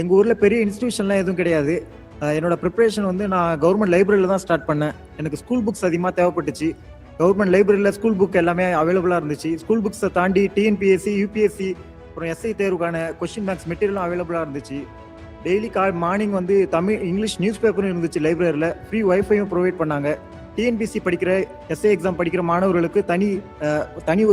எங்கள் ஊரில் பெரிய இன்ஸ்டியூஷன்லாம் எதுவும் கிடையாது. என்னோட ப்ரிப்பரேஷன் வந்து நான் கவர்மெண்ட் லைப்ரரியில் தான் ஸ்டார்ட் பண்ணேன். எனக்கு ஸ்கூல் புக்ஸ் அதிகமாக தேவைப்பட்டுச்சு. கவர்மெண்ட் லைப்ரரியில் ஸ்கூல் புக் எல்லாமே அவைலபிளாக இருந்துச்சு. ஸ்கூல் புக்ஸை தாண்டி டிஎன்பிஎஸ்சி யூபிஎஸ்சி அப்புறம் எஸ்ஐ தேர்வுக்கான கொஸ்டின் மேக்ஸ் மெட்டீரியலும் அவைலபிளாக இருந்துச்சு. டெய்லி கால் மார்னிங் வந்து தமிழ் இங்கிலீஷ் நியூஸ் பேப்பரும் இருந்துச்சு லைப்ரரியில் ஃப்ரீ ஒய்ஃபையும் ப்ரொவைட் பண்ணாங்க. டிஎன்பிசி படிக்கிற எஸ்ஐ எக்ஸாம் படிக்கிற மாணவர்களுக்கு தனி தனி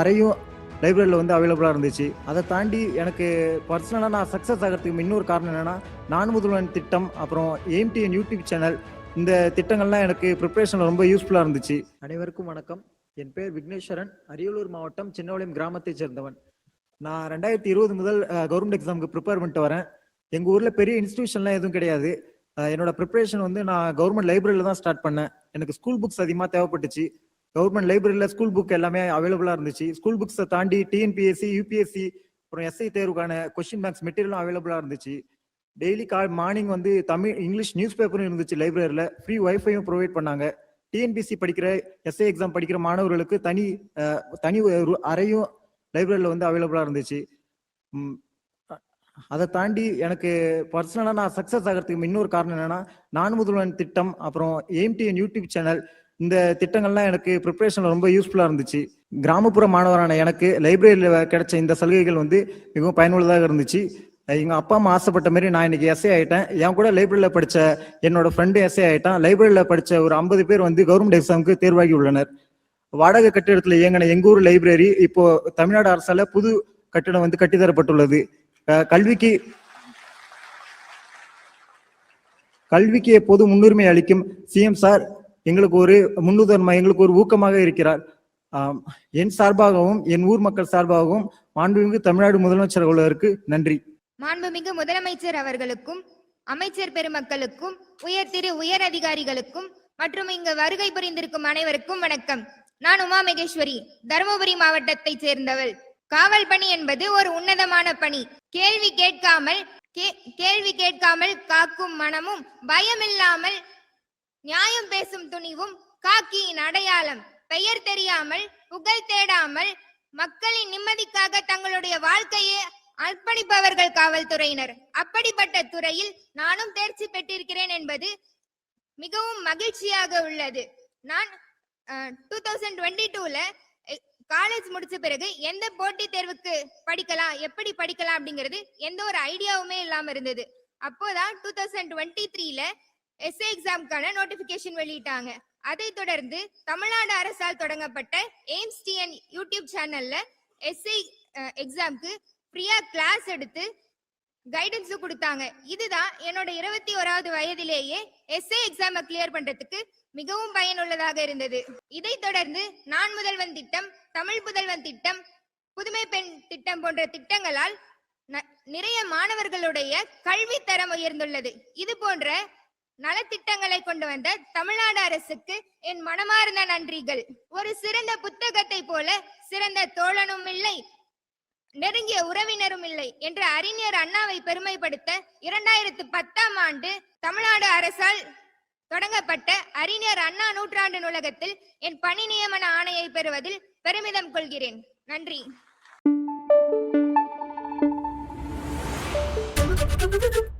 அறையும் லைப்ரரியில் வந்து அவைலபிளாக இருந்துச்சு. அதை தாண்டி எனக்கு பர்சனலாக நான் சக்ஸஸ் ஆகிறதுக்கு இன்னொரு காரணம் என்னென்னா நான் முதல்வன் திட்டம் அப்புறம் எம்டிஎன் யூடியூப் சேனல் இந்த திட்டங்கள்லாம் எனக்கு ப்ரிப்பரேஷனில் ரொம்ப யூஸ்ஃபுல்லாக இருந்துச்சு. அனைவருக்கும் வணக்கம். என் பேர் விக்னேஸ்வரன் அரியலூர் மாவட்டம் சின்னவளையம் கிராமத்தைச் சேர்ந்தவன். நான் ரெண்டாயிரத்தி இருபது முதல் கவர்மெண்ட் எக்ஸாமுக்கு ப்ரிப்பேர் பண்ணிட்டு வரேன். எங்கள் ஊரில் பெரிய இன்ஸ்டியூஷன்லாம் எதுவும் கிடையாது. என்னோட ப்ரிப்பரேஷன் வந்து நான் கவர்மெண்ட் லைப்ரரியில் தான் ஸ்டார்ட் பண்ணேன். எனக்கு ஸ்கூல் புக்ஸ் அதிகமாக தேவைப்பட்டுச்சு. கவர்மெண்ட் லைப்ரரியில் ஸ்கூல் புக் எல்லாமே அவைலபிளாக இருந்துச்சு. ஸ்கூல் புக்ஸை தாண்டி டிஎன்பிஎஸ்சி யூபிஎஸ்சி அப்புறம் எஸ்ஐ தேர்வுக்கான கொஸ்டின் பேங்க்ஸ் மெட்டீரியலும் அவைலபிளாக இருந்துச்சு. டெய்லி கால் மார்னிங் வந்து தமிழ் இங்கிலீஷ் நியூஸ் பேப்பரும் இருந்துச்சு லைப்ரரியில் ஃப்ரீ ஒய்ஃபையும் ப்ரொவைட் பண்ணாங்க. டிஎன்பிசி படிக்கிற எஸ்ஐ எக்ஸாம் படிக்கிற மாணவர்களுக்கு தனி தனி அறையும் லைப்ரரியில் வந்து அவைலபிளாக இருந்துச்சு. அதை தாண்டி எனக்கு பர்சனலாக நான் சக்ஸஸ் ஆகிறதுக்கு இன்னொரு காரணம் என்னென்னா நான் முதல்வன் திட்டம் அப்புறம் ஏம்டிஎன் யூடியூப் சேனல் இந்த திட்டங்கள்லாம் எனக்கு ப்ரிப்பரேஷன்ல ரொம்ப யூஸ்ஃபுல்லாக இருந்துச்சு. கிராமப்புற மாணவரான எனக்கு லைப்ரரியில் கிடைச்ச இந்த சலுகைகள் வந்து மிகவும் பயனுள்ளதாக இருந்துச்சு. எங்க அப்பா அம்மா ஆசைப்பட்ட மாதிரி நான் இன்னைக்கு எஸ்ஏ ஆயிட்டேன். என் கூட லைப்ரரியில் படிச்ச என்னோட ஃப்ரெண்டு எஸ்ஏ ஆயிட்டான். லைப்ரரியில் படிச்ச ஒரு ஐம்பது பேர் வந்து கவர்மெண்ட் எக்ஸாமுக்கு தேர்வாகி உள்ளனர். வாடகை கட்டிடத்தில் இயங்கின எங்கள் ஊர் லைப்ரரி இப்போ தமிழ்நாடு அரசால புது கட்டிடம் வந்து கட்டித்தரப்பட்டுள்ளது கல்விக்கு கல்விக்கு எப்போது முன்னுரிமை அளிக்கும் சிஎம் சார் எங்களுக்கு ஒரு முன்னுதாரணமா எங்களுக்கு ஒரு ஊக்கமாக இருக்கிறார். ஆம், என் சார்பாகவும் என் ஊர் மக்கள் சார்பாகவும் மாண்புமிகு தமிழ்நாடு முதலமைச்சர் அவர்களுக்கு நன்றி. மாண்புமிகு முதலமைச்சர் அவர்களுக்கும் அமைச்சர் பெருமக்களுக்கும் உயர் திரு உயர் அதிகாரிகளுக்கும் மற்றும் இங்கு வருகை புரிந்திருக்கும் அனைவருக்கும் வணக்கம். நான் உமா மகேஸ்வரி தருமபுரி மாவட்டத்தை சேர்ந்தவள். காவல் பணி என்பது ஒரு உன்னதமான பணி. கேள்வி கேட்காமல் கே- கேள்வி கேட்காமல் காக்கும் மனமும் பயமில்லாமல் நியாயம் பேசும் துணிவும் காக்கியின் அடையாளம். பெயர் தெரியாமல் புகழ் தேடாமல் மக்களின் நிம்மதிக்காக தங்களுடைய வாழ்க்கையை அர்ப்பணிப்பவர்கள் காவல்துறையினர். அப்படிப்பட்ட துறையில் நானும் தேர்ச்சி பெற்றிருக்கிறேன் என்பது மிகவும் மகிழ்ச்சியாக உள்ளது. நான் டூ தௌசண்ட் டுவெண்ட்டி டூல காலேஜ் முடிச்ச பிறகு எந்த போட்டித் தேர்வுக்கு படிக்கலாம் எப்படி படிக்கலாம் அப்படிங்கிறது எந்த ஒரு ஐடியாவுமே இல்லாம இருந்தது. அப்போதான் டூ தௌசண்ட் டுவெண்ட்டி த்ரீல எஸ்ஏ எக்ஸாம்க்கான நோட்டிபிகேஷன் வெளியிட்டாங்க. அதைத் தொடர்ந்து தமிழ்நாடு அரசால் தொடங்கப்பட்ட எய்ம்ஸ் டிஎன் யூடியூப் சேனல்ல எஸ்ஐ எக்ஸாம்க்கு ஃப்ரீயா கிளாஸ் எடுத்து கைடன்ஸ் கொடுத்தாங்க. இதுதான் என்னோட இருபத்தி ஓராவது வயதிலேயே எஸ்ஏ எக்ஸாமை கிளியர் பண்றதுக்கு மிகவும் பயனுள்ளதாக இருந்தது. இதைத் தொடர்ந்து நான் முதல்வன் திட்டம் தமிழ் புதல்வன் திட்டம் புதுமை பெண் திட்டம் போன்ற திட்டங்களால் ந- நிறைய மாணவர்களுடைய கல்வி தரம் உயர்ந்துள்ளது. இது போன்ற நலத்திட்டங்களை கொண்டு வந்த தமிழ்நாடு அரசுக்கு என் மனமார்ந்த நன்றிகள் ஒரு சிறந்த புத்தகத்தை போல சிறந்த தோழனும் இல்லை நெருங்கிய உறவினரும் இல்லை என்ற அறிஞர் அண்ணாவை பெருமைப்படுத்த இரண்டாயிரத்து பத்தாம் ஆண்டு தமிழ்நாடு அரசால் தொடங்கப்பட்ட அறிஞர் அண்ணா நூற்றாண்டு நூலகத்தில் என் பணி நியமன ஆணையை பெறுவதில் பெருமிதம் கொள்கிறேன் நன்றி Thank you.